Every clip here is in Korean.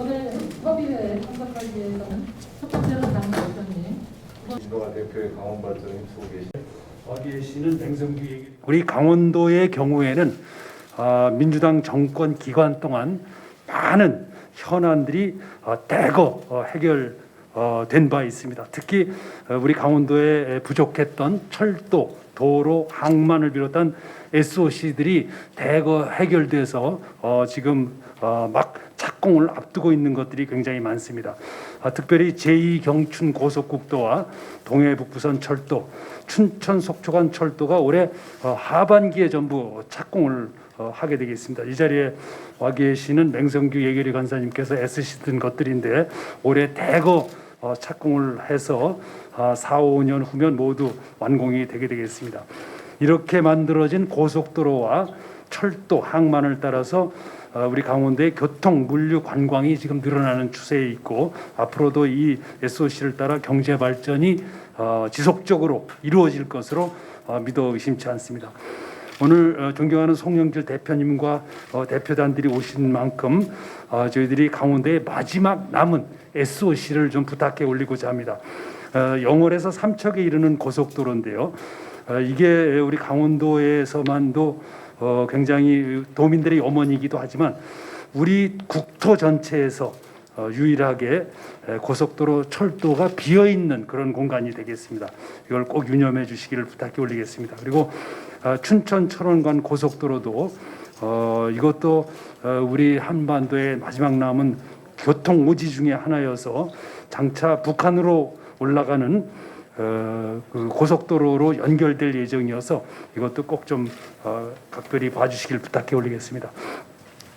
오늘 협의회에 참석하기 위해서는 첫 번째로 장 대표님, 민동아 대표의 강원 발전에 힘쓰고 계신 거기에 씨는 맹성규 얘기. 우리 강원도의 경우에는 아, 민주당 정권 기간 동안 많은 현안들이 어, 대거 어, 해결된 바 있습니다. 특히 어, 우리 강원도에 부족했던 철도, 도로, 항만을 비롯한 SOC들이 대거 해결돼서 어, 지금 어, 막 착공을 앞두고 있는 것들이 굉장히 많습니다. 아, 특별히 제2경춘 고속국도와 동해북부선 철도, 춘천 속초간 철도가 올해 어, 하반기에 전부 착공을 어, 하게 되겠습니다. 이 자리에 와 계시는 맹성규 예결위 간사님께서 애쓰시던 것들인데 올해 대거 어, 착공을 해서 아, 4, 5년 후면 모두 완공이 되게 되겠습니다. 이렇게 만들어진 고속도로와 철도, 항만을 따라서 어, 우리 강원도의 교통, 물류, 관광이 지금 늘어나는 추세에 있고 앞으로도 이 SOC를 따라 경제 발전이 어, 지속적으로 이루어질 것으로 어, 믿어 의심치 않습니다. 오늘 어, 존경하는 송영길 대표님과 어, 대표단들이 오신 만큼 어, 저희들이 강원도의 마지막 남은 SOC를 좀 부탁해 올리고자 합니다. 어, 영월에서 삼척에 이르는 고속도로인데요. 어, 이게 우리 강원도에서만도 어, 굉장히 도민들의 어머니이기도 하지만 우리 국토 전체에서 어, 유일하게 에, 고속도로 철도가 비어 있는 그런 공간이 되겠습니다. 이걸 꼭 유념해 주시기를 부탁해 올리겠습니다. 그리고 어, 춘천 철원간 고속도로도 어, 이것도 어, 우리 한반도의 마지막 남은 교통 오지 중에 하나여서 장차 북한으로 올라가는 어, 그 고속도로로 연결될 예정이어서 이것도 꼭좀 어, 각별히 봐주시길 부탁해 올리겠습니다.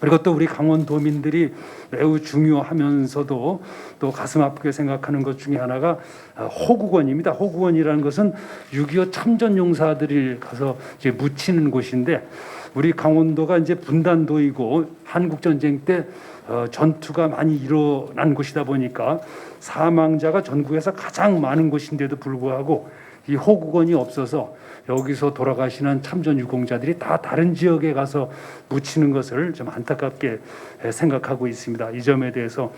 그리고 또 우리 강원도민들이 매우 중요하면서도 또 가슴 아프게 생각하는 것 중에 하나가 어, 호국원입니다. 호국원이라는 것은 6.25 참전 용사들이 가서 이제 묻히는 곳인데 우리 강원도가 이제 분단도이고 한국 전쟁 때 어, 전투가 많이 일어난 곳이다 보니까 사망자가 전국에서 가장 많은 곳인데도 불구하고 이 호국원이 없어서 여기서 돌아가시는 참전 유공자들이 다 다른 지역에 가서 묻히는 것을 좀 안타깝게 에, 생각하고 있습니다. 이 점에 대해서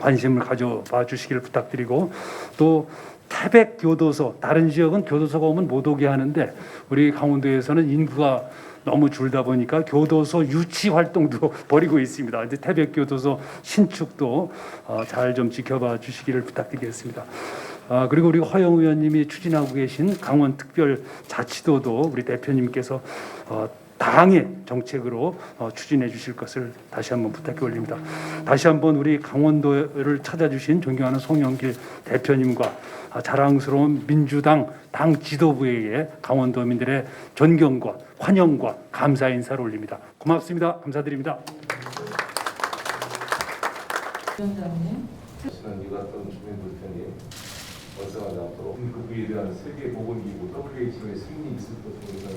관심을 가져봐 주시기를 부탁드리고 또 태백 교도소 다른 지역은 교도소가 오면 못 오게 하는데 우리 강원도에서는 인구가 너무 줄다 보니까 교도소 유치 활동도 벌이고 있습니다. 이제 태백 교도소 신축도 어, 잘좀 지켜봐 주시기를 부탁드리겠습니다. 아, 그리고 우리 허영 의원님이 추진하고 계신 강원 특별 자치도도 우리 대표님께서 어, 당의 정책으로 어, 추진해 주실 것을 다시 한번 부탁해 올립니다. 다시 한번 우리 강원도를 찾아주신 존경하는 송영길 대표님과 아, 자랑스러운 민주당 당 지도부에게 강원도민들의 존경과 환영과 감사 인사를 올립니다. 고맙습니다. 감사드립니다. 위원장님, 유갔던 주민 대표님 월성하지 않도록 그 위에 대한 세계 보건기구 WHO의 승리 있을. 강원도 화이팅!